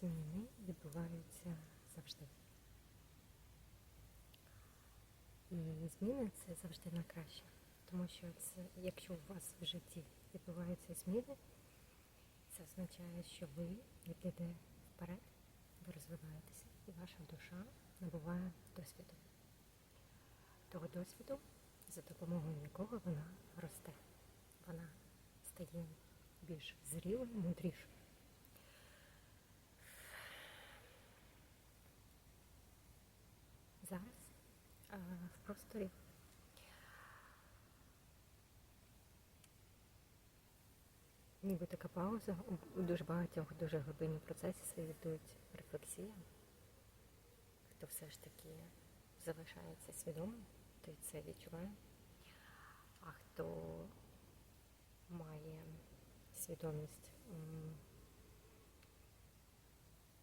зміни відбуваються завжди. Зміни це завжди на краще. Тому що це, якщо у вас в житті відбуваються зміни, це означає, що ви йдете вперед, ви розвиваєтеся, і ваша душа набуває досвіду. Того досвіду, за допомогою якого вона росте. Вона стає більш зрілою, мудрішою. Зараз а, в просторі ніби така пауза. У дуже багатьох дуже глибинні процеси йдуть рефлексія. Хто все ж таки залишається свідомим, той це відчуває. А хто має свідомість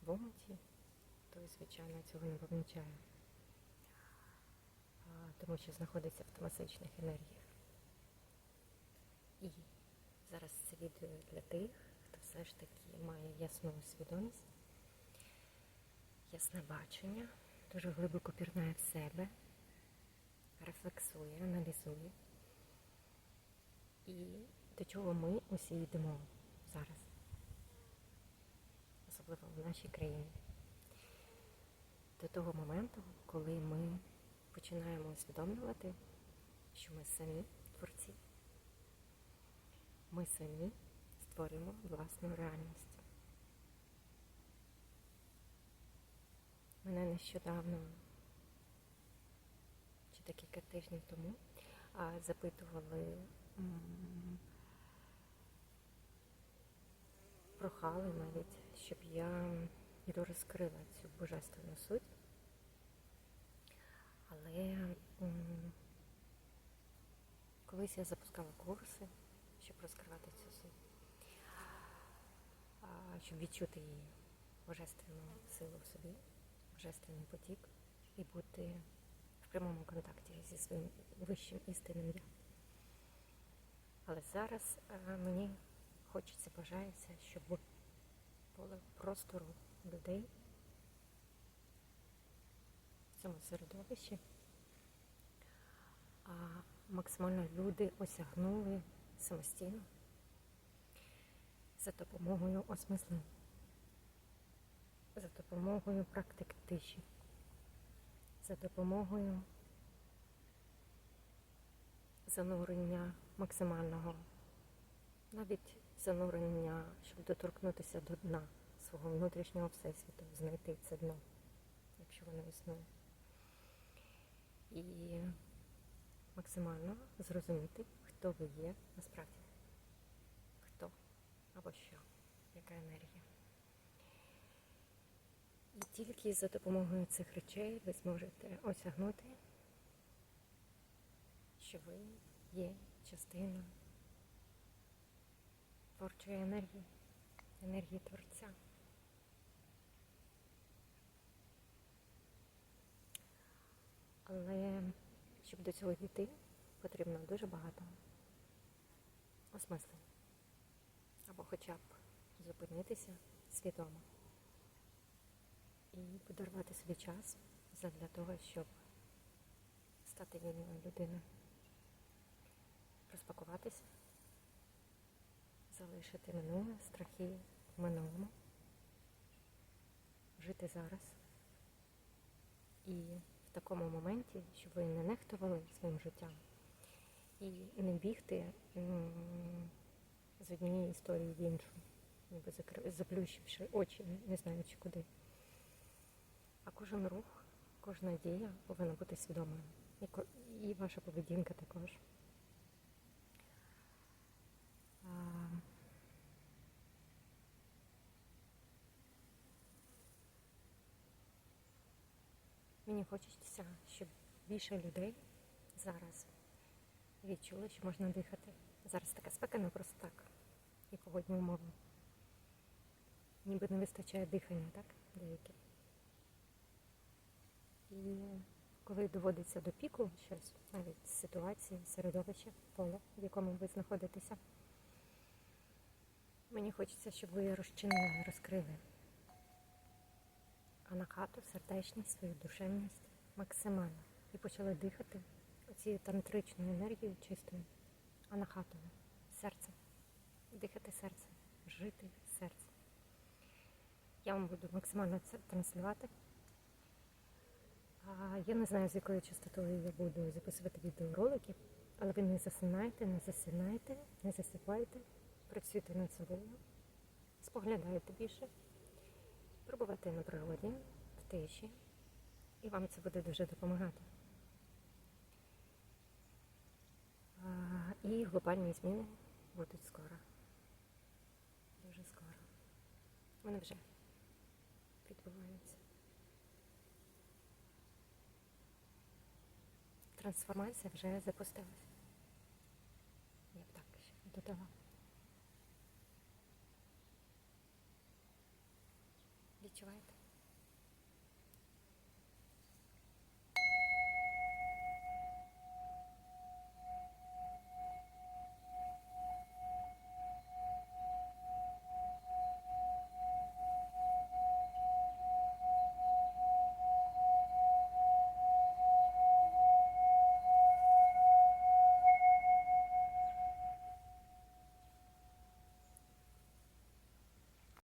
в омуті, той, звичайно, цього не помічає, тому що знаходиться в томасичних енергіях. І зараз це відео для тих, хто все ж таки має ясну свідомість, ясне бачення, дуже глибоко пірнає в себе, рефлексує, аналізує. І до чого ми усі йдемо зараз, особливо в нашій країні. До того моменту, коли ми починаємо усвідомлювати, що ми самі творці. Ми самі створюємо власну реальність. Мене нещодавно, чи декілька тижнів тому, запитували, прохали навіть, щоб я розкрила цю божественну суть. Але колись я запускала курси, щоб розкривати цю суть, щоб відчути її божественну силу в собі, божественний потік і бути в прямому контакті зі своїм вищим істинним я. Але зараз е, мені хочеться, бажається, щоб було простору людей цьому середовищі, а максимально люди осягнули самостійно за допомогою осмислень, за допомогою практики тиші, за допомогою занурення максимального, навіть занурення, щоб доторкнутися до дна свого внутрішнього всесвіту, знайти це дно, якщо воно існує. І максимально зрозуміти, хто ви є насправді. Хто або що, яка енергія. І тільки за допомогою цих речей ви зможете осягнути, що ви є частиною творчої енергії, енергії Творця. Але щоб до цього дійти, потрібно дуже багато осмислень. Або хоча б зупинитися свідомо і подарувати собі час для того, щоб стати вільною людиною, розпакуватися, залишити минуле, страхи в минулому, жити зараз. І в такому моменті, щоб ви не нехтували своїм життям і не бігти з однієї історії в іншу, ніби заплющивши очі, не знаючи куди. А кожен рух, кожна дія повинна бути свідомою. І ваша поведінка також. Мені хочеться, щоб більше людей зараз відчули, що можна дихати. Зараз така спека не просто так, і погодні умови. Ніби не вистачає дихання, так? Деяким. І коли доводиться до піку щось, навіть ситуації, середовища, поле, в якому ви знаходитеся, мені хочеться, щоб ви розчинили, розкрили анахату, сердечність, свою душевність максимально. І почали дихати цією тантричною енергією чистою, анахатою, серцем. Дихати серцем, жити серцем. Я вам буду максимально це транслювати. А, Я не знаю, з якою частотою я буду записувати відеоролики, але ви не засинайте, не засинайте, не засипайте, працюйте над собою, споглядайте більше, пробувати на природі, в тиші, і вам це буде дуже допомагати. І глобальні зміни будуть скоро. Дуже скоро. Вони вже відбуваються. Трансформація вже запустилася. Я б так ще додала. Відчуваєте?